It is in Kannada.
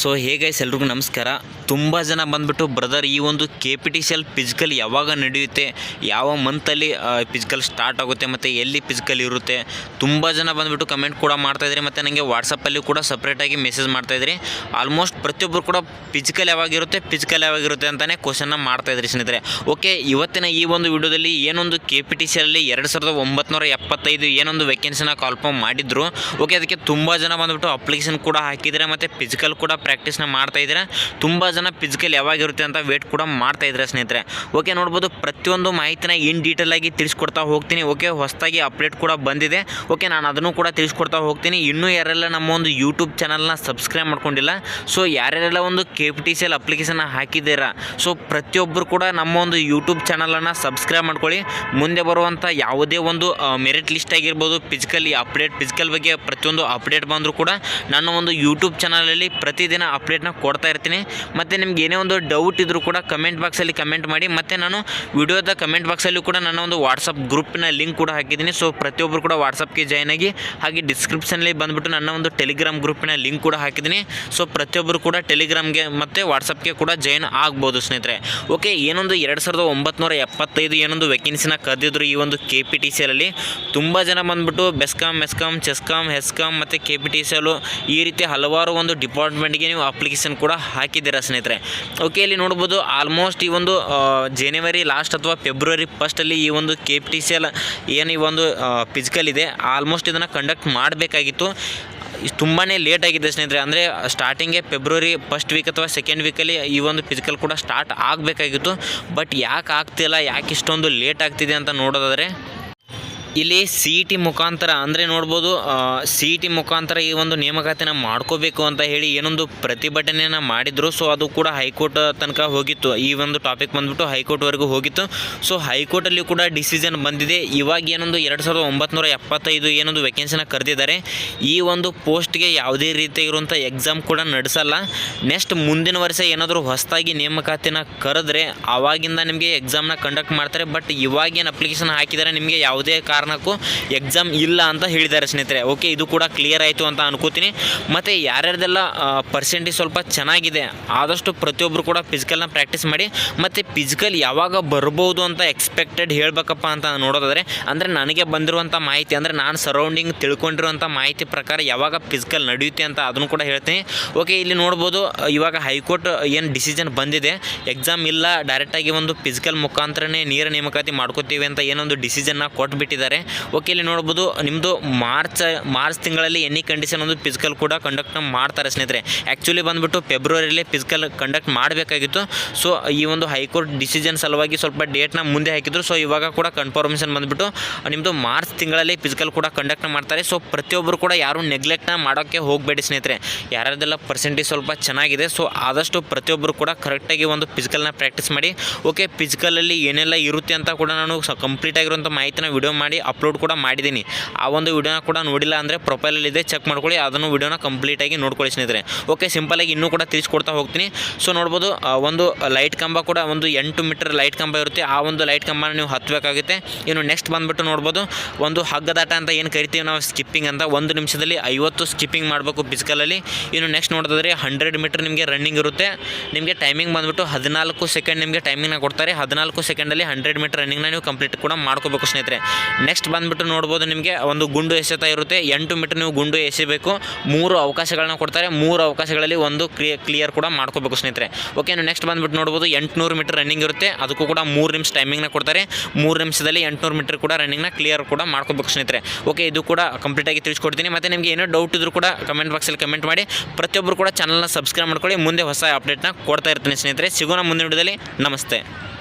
ಸೊ ಹೇಗೈಸ್ ಎಲ್ರಿಗೂ ನಮಸ್ಕಾರ. ತುಂಬ ಜನ ಬಂದ್ಬಿಟ್ಟು, ಬ್ರದರ್, ಈ ಒಂದು K P T C L physical ಯಾವಾಗ ನಡೆಯುತ್ತೆ? ಯಾವ ಮಂತಲ್ಲಿ ಫಿಸಿಕಲ್ ಸ್ಟಾರ್ಟ್ ಆಗುತ್ತೆ? ಮತ್ತು ಎಲ್ಲಿ ಫಿಸಿಕಲ್ ಇರುತ್ತೆ? ತುಂಬ ಜನ ಬಂದ್ಬಿಟ್ಟು ಕಮೆಂಟ್ ಕೂಡ ಮಾಡ್ತಾಯಿದ್ರಿ ಮತ್ತು ನನಗೆ ವಾಟ್ಸಪ್ಪಲ್ಲಿ ಕೂಡ ಸಪ್ರೇಟಾಗಿ ಮೆಸೇಜ್ ಮಾಡ್ತಾಯಿದ್ರಿ ಆಲ್ಮೋಸ್ಟ್ ಪ್ರತಿಯೊಬ್ಬರು ಕೂಡ ಫಿಸಿಕಲ್ ಯಾವಾಗಿರುತ್ತೆ ಫಿಸಿಕಲ್ ಯಾವಾಗಿರುತ್ತೆ ಅಂತಲೇ ಕ್ವಶನ್ನ ಮಾಡ್ತಾಯಿದ್ರಿ ಸ್ನೇಹಿತರೆ. ಓಕೆ ಇವತ್ತಿನ ಈ ಒಂದು ವಿಡಿಯೋದಲ್ಲಿ ಏನೊಂದು ಕೆ ಪಿ ಟಿ ಸಿ ಎಲ್ಲಿ ಎರಡು ಸಾವಿರದ ಒಂಬತ್ನೂರ ಎಪ್ಪತ್ತೈದು ಏನೊಂದು ವೆಕೆನ್ಸಿನ ಕಾಲ್ಫಾರ್ಮ್ ಮಾಡಿದ್ರು. ಓಕೆ ಅದಕ್ಕೆ ತುಂಬ ಜನ ಬಂದ್ಬಿಟ್ಟು ಅಪ್ಲಿಕೇಶನ್ ಕೂಡ ಹಾಕಿದ್ದಾರೆ ಮತ್ತು ಫಿಸಿಕಲ್ ಕೂಡ ಪ್ರಾಕ್ಟೀಸ್ನ ಮಾಡ್ತಾಯಿದ್ರೆ ತುಂಬ ಜನ ಫಿಸಿಕಲ್ ಯಾವಾಗಿರುತ್ತೆ ಅಂತ ವೇಟ್ ಕೂಡ ಮಾಡ್ತಾ ಇದ್ದಾರೆ ಸ್ನೇಹಿತರೆ. ಓಕೆ ನೋಡ್ಬೋದು, ಪ್ರತಿಯೊಂದು ಮಾಹಿತಿನ ಇನ್ ಡೀಟೇಲ್ ಆಗಿ ತಿಳಿಸ್ಕೊಡ್ತಾ ಹೋಗ್ತೀನಿ. ಓಕೆ ಹೊಸದಾಗಿ ಅಪ್ಡೇಟ್ ಕೂಡ ಬಂದಿದೆ. ಓಕೆ ನಾನು ಅದನ್ನು ಕೂಡ ತಿಳಿಸ್ಕೊಡ್ತಾ ಹೋಗ್ತೀನಿ. ಇನ್ನೂ ಯಾರೆಲ್ಲ ನಮ್ಮ ಒಂದು ಯೂಟ್ಯೂಬ್ ಚಾನಲ್ನ ಸಬ್ಸ್ಕ್ರೈಬ್ ಮಾಡ್ಕೊಂಡಿಲ್ಲ ಸೊ ಯಾರ್ಯಾರೆಲ್ಲ ಒಂದು K P T C L application ಹಾಕಿದ್ದೀರಾ ಸೊ ಪ್ರತಿಯೊಬ್ಬರು ಕೂಡ ನಮ್ಮ ಒಂದು ಯೂಟ್ಯೂಬ್ ಚಾನಲನ್ನು ಸಬ್ಸ್ಕ್ರೈಬ್ ಮಾಡ್ಕೊಳ್ಳಿ. ಮುಂದೆ ಬರುವಂಥ ಯಾವುದೇ ಒಂದು ಮೆರಿಟ್ ಲಿಸ್ಟ್ ಆಗಿರ್ಬೋದು ಫಿಸಿಕಲಿ ಅಪ್ಡೇಟ್ ಫಿಸಿಕಲ್ ಬಗ್ಗೆ ಪ್ರತಿಯೊಂದು ಅಪ್ಡೇಟ್ ಬಂದರೂ ಕೂಡ ನನ್ನ ಒಂದು ಯೂಟ್ಯೂಬ್ ಚಾನಲಲ್ಲಿ ಪ್ರತಿದಿನ ಅಪ್ಡೇಟ್ನ ಕೊಡ್ತಾ ಇರ್ತೀನಿ. ಮತ್ತು ನಿಮ್ಗೆ ಏನೇ ಒಂದು ಡೌಟ್ ಇದ್ದರೂ ಕೂಡ ಕಮೆಂಟ್ ಬಾಕ್ಸಲ್ಲಿ ಕಮೆಂಟ್ ಮಾಡಿ, ಮತ್ತು ನಾನು ವಿಡಿಯೋದ ಕಮೆಂಟ್ ಬಾಕ್ಸಲ್ಲೂ ಕೂಡ ನನ್ನ ಒಂದು ವಾಟ್ಸಪ್ ಗ್ರೂಪ್ನ ಲಿಂಕ್ ಕೂಡ ಹಾಕಿದ್ದೀನಿ. ಸೊ ಪ್ರತಿಯೊಬ್ಬರು ಕೂಡ ವಾಟ್ಸಪ್ಗೆ ಜಾಯ್ನ್ ಆಗಿ, ಹಾಗೆ ಡಿಸ್ಕ್ರಿಪ್ಷನಲ್ಲಿ ಬಂದುಬಿಟ್ಟು ನನ್ನ ಒಂದು ಟೆಲಿಗ್ರಾಮ್ ಗ್ರೂಪಿನ ಲಿಂಕ್ ಕೂಡ ಹಾಕಿದ್ದೀನಿ. ಸೊ ಪ್ರತಿಯೊಬ್ಬರು ಕೂಡ ಟೆಲಿಗ್ರಾಮ್ಗೆ ಮತ್ತು ವಾಟ್ಸಪ್ಗೆ ಕೂಡ ಜಾಯ್ನ್ ಆಗ್ಬೋದು, ಸ್ನೇಹಿತರೆ. ಓಕೆ ಏನೊಂದು ಎರಡು ಸಾವಿರದ ಒಂಬತ್ನೂರ ಎಪ್ಪತ್ತೈದು ಏನೊಂದು ವೆಕೆನ್ಸಿನ ಕರೆದಿದ್ರು ಈ ಒಂದು ಕೆ ಪಿ ಟಿ ಸಿ ಎಲ್ಲಿ ತುಂಬ ಜನ ಬಂದ್ಬಿಟ್ಟು ಬೆಸ್ಕಾಮ್ ಮೆಸ್ಕಾಮ್ ಚೆಸ್ಕಾಮ್ ಹೆಸ್ಕಾಮ್ ಮತ್ತು ಕೆ ಪಿ ಟಿ ಸಿ ಈ ರೀತಿ ಹಲವಾರು ಒಂದು ಡಿಪಾರ್ಟ್ಮೆಂಟ್ಗೆ ನೀವು ಅಪ್ಲಿಕೇಶನ್ ಕೂಡ ಹಾಕಿದ್ದೀರಾ, ಸ್ನೇಹಿತರೆ. ಓಕೆ ಇಲ್ಲಿ ನೋಡ್ಬೋದು ಆಲ್ಮೋಸ್ಟ್ ಈ ಒಂದು ಜನವರಿ ಲಾಸ್ಟ್ ಅಥವಾ ಫೆಬ್ರವರಿ ಫಸ್ಟಲ್ಲಿ ಈ ಒಂದು K P T C L ಏನು ಈ ಒಂದು ಫಿಸಿಕಲ್ ಇದೆ. ಆಲ್ಮೋಸ್ಟ್ ಇದನ್ನು ಕಂಡಕ್ಟ್ ಮಾಡಬೇಕಾಗಿತ್ತು. ತುಂಬಾ ಲೇಟ್ ಆಗಿದೆ ಸ್ನೇಹಿತರೆ. ಅಂದರೆ ಸ್ಟಾರ್ಟಿಂಗೇ ಫೆಬ್ರವರಿ ಫಸ್ಟ್ ವೀಕ್ ಅಥವಾ ಸೆಕೆಂಡ್ ವೀಕಲ್ಲಿ ಈ ಒಂದು ಫಿಸಿಕಲ್ ಕೂಡ ಸ್ಟಾರ್ಟ್ ಆಗಬೇಕಾಗಿತ್ತು. ಬಟ್ ಯಾಕೆ ಆಗ್ತಿಲ್ಲ, ಯಾಕೆ ಇಷ್ಟೊಂದು ಲೇಟ್ ಆಗ್ತಿದೆ ಅಂತ ನೋಡೋದಾದರೆ ಇಲ್ಲಿ ಸಿ ಇ ಟಿ ಮುಖಾಂತರ ಅಂದರೆ ನೋಡ್ಬೋದು ಸಿ ಇ ಟಿ ಮುಖಾಂತರ ಈ ಒಂದು ನೇಮಕಾತಿನ ಮಾಡ್ಕೋಬೇಕು ಅಂತ ಹೇಳಿ ಏನೊಂದು ಪ್ರತಿಭಟನೆಯನ್ನು ಮಾಡಿದರು. ಸೊ ಅದು ಕೂಡ ಹೈಕೋರ್ಟ್ ತನಕ ಹೋಗಿತ್ತು. ಈ ಒಂದು ಟಾಪಿಕ್ ಬಂದ್ಬಿಟ್ಟು ಹೈಕೋರ್ಟ್ವರೆಗೂ ಹೋಗಿತ್ತು. ಸೊ ಹೈಕೋರ್ಟಲ್ಲಿ ಕೂಡ ಡಿಸಿಷನ್ ಬಂದಿದೆ. ಇವಾಗ ಏನೊಂದು ಎರಡು ಸಾವಿರದ ಒಂಬತ್ನೂರ ಎಪ್ಪತ್ತೈದು ಏನೊಂದು ವೆಕೆನ್ಸಿನ ಕರೆದಿದ್ದಾರೆ. ಈ ಒಂದು ಪೋಸ್ಟ್ಗೆ ಯಾವುದೇ ರೀತಿಯಾಗಿರುವಂಥ ಎಕ್ಸಾಮ್ ಕೂಡ ನಡೆಸಲ್ಲ. ನೆಕ್ಸ್ಟ್ ಮುಂದಿನ ವರ್ಷ ಏನಾದರೂ ಹೊಸದಾಗಿ ನೇಮಕಾತಿನ ಕರೆದ್ರೆ ಆವಾಗಿಂದ ನಿಮಗೆ ಎಕ್ಸಾಮ್ನ ಕಂಡಕ್ಟ್ ಮಾಡ್ತಾರೆ. ಬಟ್ ಇವಾಗೇನು ಅಪ್ಲಿಕೇಶನ್ ಹಾಕಿದರೆ, ನಿಮಗೆ ಯಾವುದೇ ಕಾರಣಕ್ಕೂ ಎಕ್ಸಾಮ್ ಇಲ್ಲ ಅಂತ ಹೇಳಿದ್ದಾರೆ ಸ್ನೇಹಿತರೆ. ಓಕೆ ಇದು ಕೂಡ ಕ್ಲಿಯರ್ ಆಯಿತು ಅಂತ ಅನ್ಕೋತೀನಿ. ಮತ್ತು ಯಾರ್ಯಾರ್ದೆಲ್ಲ ಪರ್ಸೆಂಟೇಜ್ ಸ್ವಲ್ಪ ಚೆನ್ನಾಗಿದೆ, ಆದಷ್ಟು ಪ್ರತಿಯೊಬ್ಬರು ಕೂಡ ಫಿಸಿಕಲ್ನ ಪ್ರಾಕ್ಟೀಸ್ ಮಾಡಿ, ಮತ್ತು ಫಿಸಿಕಲ್ ಯಾವಾಗ ಬರ್ಬೋದು ಅಂತ ಎಕ್ಸ್ಪೆಕ್ಟೆಡ್ ಹೇಳಬೇಕಪ್ಪ ಅಂತ ನೋಡೋದಾದರೆ, ಅಂದರೆ ನನಗೆ ಬಂದಿರುವಂಥ ಮಾಹಿತಿ, ಅಂದರೆ ನಾನು ಸರೌಂಡಿಂಗ್ ತಿಳ್ಕೊಂಡಿರುವಂಥ ಮಾಹಿತಿ ಪ್ರಕಾರ ಯಾವಾಗ ಫಿಸಿಕಲ್ ನಡೆಯುತ್ತೆ ಅಂತ ಅದನ್ನು ಕೂಡ ಹೇಳ್ತೀನಿ. ಓಕೆ ಇಲ್ಲಿ ನೋಡ್ಬೋದು, ಇವಾಗ ಹೈಕೋರ್ಟ್ ಏನು ಡಿಸಿಷನ್ ಬಂದಿದೆ ಎಕ್ಸಾಮ್ ಇಲ್ಲ ಡೈರೆಕ್ಟಾಗಿ ಒಂದು ಫಿಸಿಕಲ್ ಮುಖಾಂತರನೇ ನೇರ ನೇಮಕಾತಿ ಮಾಡ್ಕೋತೀವಿ ಅಂತ ಏನೊಂದು ಡಿಸಿಷನ್ನ ಕೊಟ್ಬಿಟ್ಟಿದ್ದಾರೆ. ಓಕೆ ಇಲ್ಲಿ ನೋಡ್ಬೋದು ನಿಮ್ಮದು ಮಾರ್ಚ್ ಮಾರ್ಚ್ ತಿಂಗಳಲ್ಲಿ ಎನಿ ಕಂಡೀಷನ್ ಒಂದು ಫಿಸಿಕಲ್ ಕೂಡ ಕಂಡಕ್ಟ್ ಮಾಡ್ತಾರೆ ಸ್ನೇಹಿತರೆ. ಆ್ಯಕ್ಚುಲಿ ಬಂದುಬಿಟ್ಟು ಫೆಬ್ರವರಿಯಲ್ಲಿ ಫಿಸಿಕಲ್ ಕಂಡಕ್ಟ್ ಮಾಡಬೇಕಾಗಿತ್ತು. ಸೊ ಈ ಒಂದು ಹೈಕೋರ್ಟ್ ಡಿಸಿಷನ್ ಸಲುವಾಗಿ ಸ್ವಲ್ಪ ಡೇಟ್ನ ಮುಂದೆ ಹಾಕಿದ್ರು. ಸೊ ಇವಾಗ ಕೂಡ ಕನ್ಫರ್ಮೇಷನ್ ಬಂದುಬಿಟ್ಟು ನಿಮ್ಮದು ಮಾರ್ಚ್ ತಿಂಗಳಲ್ಲಿ ಫಿಸಿಕಲ್ ಕೂಡ ಕಂಡಕ್ಟ್ ಮಾಡ್ತಾರೆ. ಸೊ ಪ್ರತಿಯೊಬ್ಬರು ಕೂಡ ಯಾರು ನೆಗ್ಲೆಕ್ಟ್ನ ಮಾಡೋಕ್ಕೆ ಹೋಗಬೇಡಿ ಸ್ನೇಹಿತರೆ. ಯಾರ್ಯಾರ್ದೆಲ್ಲ ಪರ್ಸೆಂಟೇಜ್ ಸ್ವಲ್ಪ ಚೆನ್ನಾಗಿದೆ. ಸೊ ಆದಷ್ಟು ಪ್ರತಿಯೊಬ್ಬರು ಕೂಡ ಕರೆಕ್ಟಾಗಿ ಒಂದು ಫಿಸಿಕಲ್ನ ಪ್ರಾಕ್ಟೀಸ್ ಮಾಡಿ. ಓಕೆ ಫಿಸಿಕಲಲ್ಲಿ ಏನೆಲ್ಲ ಇರುತ್ತೆ ಅಂತ ಕೂಡ ನಾನು ಕಂಪ್ಲೀಟ್ ಆಗಿರುವಂಥ ಮಾಹಿತಿನ ವಿಡಿಯೋ ಮಾಡಿ. ಅಪ್ಲೋಡ್ ಕೂಡ ಮಾಡಿದ್ದೀನಿ. ಆ ಒಂದು ವಿಡಿಯೋನ ಕೂಡ ನೋಡಿಲ್ಲ ಅಂದರೆ ಪ್ರೊಫೈಲಲ್ಲಿದೆ ಚೆಕ್ ಮಾಡ್ಕೊಳ್ಳಿ, ಅದನ್ನು ವಿಡಿಯೋನ ಕಂಪ್ಲೀಟಾಗಿ ನೋಡ್ಕೊಳ್ಳಿ ಸ್ನೇಹಿತರೆ. ಓಕೆ ಸಿಂಪಲಾಗಿ ಇನ್ನೂ ಕೂಡ ತಿಳಿಸ್ಕೊಡ್ತಾ ಹೋಗ್ತೀನಿ. ಸೊ ನೋಡ್ಬೋದು ಒಂದು ಲೈಟ್ ಕಂಬ ಕೂಡ ಒಂದು ಎಂಟು ಮೀಟರ್ ಲೈಟ್ ಕಂಬ ಇರುತ್ತೆ. ಆ ಒಂದು ಲೈಟ್ ಕಂಬನ ನೀವು ಹತ್ತಬೇಕಾಗುತ್ತೆ ಇನ್ನು ನೆಕ್ಸ್ಟ್ ಬಂದುಬಿಟ್ಟು ನೋಡ್ಬೋದು, ಒಂದು ಹಗ್ಗದಾಟ ಅಂತ ಏನು ಕರಿತೀವಿ ನಾವು ಸ್ಕಿಪ್ಪಿಂಗ್ ಅಂತ. ಒಂದು ನಿಮಿಷದಲ್ಲಿ ಐವತ್ತು ಸ್ಕಿಪ್ಪಿಂಗ್ ಮಾಡಬೇಕು ಫಿಸಿಕಲಲ್ಲಿ ಇನ್ನು ನೆಕ್ಸ್ಟ್ ನೋಡೋದಾದ್ರೆ ಹಂಡ್ರೆಡ್ ಮೀಟರ್ ನಿಮಗೆ ರನ್ನಿಂಗ್ ಇರುತ್ತೆ. ನಿಮಗೆ ಟೈಮಿಂಗ್ ಬಂದುಬಿಟ್ಟು ಹದಿನಾಲ್ಕು ಸೆಕೆಂಡ್ ನಿಮಗೆ ಟೈಮಿಂಗ್ನ ಕೊಡ್ತಾರೆ. ಹದಿನಾಲ್ಕು ಸೆಕೆಂಡಲ್ಲಿ ಹಂಡ್ರೆಡ್ ಮೀಟರ್ ರನ್ನಿಂಗ್ನ ನೀವು ಕಂಪ್ಲೀಟ್ ಕೂಡ ಮಾಡ್ಕೋಬೇಕು ಸ್ನೇಹಿತರೆ. ನೆಕ್ಸ್ಟ್ ಬಂದುಬಿಟ್ಟು ನೋಡ್ಬೋದು ನಿಮಗೆ ಒಂದು ಗುಂಡು ಎಸೆತ ಇರುತ್ತೆ. ಎಂಟು ಮೀಟರ್ ನೀವು ಗುಂಡು ಎಸೆಬೇಕು. ಮೂರು ಅವಕಾಶಗಳನ್ನ ಕೊಡ್ತಾರೆ. ಮೂರು ಅವಕಾಶಗಳಲ್ಲಿ ಒಂದು ಕ್ಲಿಯ ಕ್ಲಿಯರ್ ಕೂಡ ಮಾಡ್ಕೋಬೇಕು ಸ್ನೇಹಿತರೆ. ಓಕೆ ನೆಕ್ಸ್ಟ್ ಬಂದುಬಿಟ್ಟು ನೋಡ್ಬೋದು ಎಂಟುನೂರು ಮೀಟರ್ ರನ್ನಿಂಗ್ ಇರುತ್ತೆ. ಅದಕ್ಕೂ ಕೂಡ ಮೂರು ನಿಮಿಷ ಟೈಮಿಂಗ್ನ ಕೊಡ್ತಾರೆ. ಮೂರು ನಿಮಿಷದಲ್ಲಿ ಎಂಟುನೂರು ಮೀಟರ್ ಕೂಡ ರನ್ನಿಂಗ್ನ ಕ್ಲಿಯರ್ ಕೂಡ ಮಾಡ್ಕೋಬೇಕು ಸ್ನೇಹಿತರೆ. ಓಕೆ ಇದು ಕೂಡ ಕಂಪ್ಲೀಟಾಗಿ ತಿಳಿಸ್ಕೊಡ್ತೀನಿ. ಮತ್ತು ನಿಮಗೆ ಏನೋ ಡೌಟ್ ಇದ್ರೂ ಕೂಡ ಕಮೆಂಟ್ ಬಾಕ್ಸಲ್ಲಿ ಕಮೆಂಟ್ ಮಾಡಿ. ಪ್ರತಿಯೊಬ್ಬರು ಕೂಡ ಚಾನಲ್ನ ಸಬ್ಸ್ಕ್ರೈಬ್ ಮಾಡ್ಕೊಳ್ಳಿ. ಮುಂದೆ ಹೊಸ ಅಪ್ಡೇಟ್ನ ಕೊಡ್ತಾ ಇರ್ತೀನಿ ಸ್ನೇಹಿತರೆ. ಸಿಗೋಣ ಮುಂದಿನ ವಿಡಿಯೋದಲ್ಲಿ ನಮಸ್ತೆ.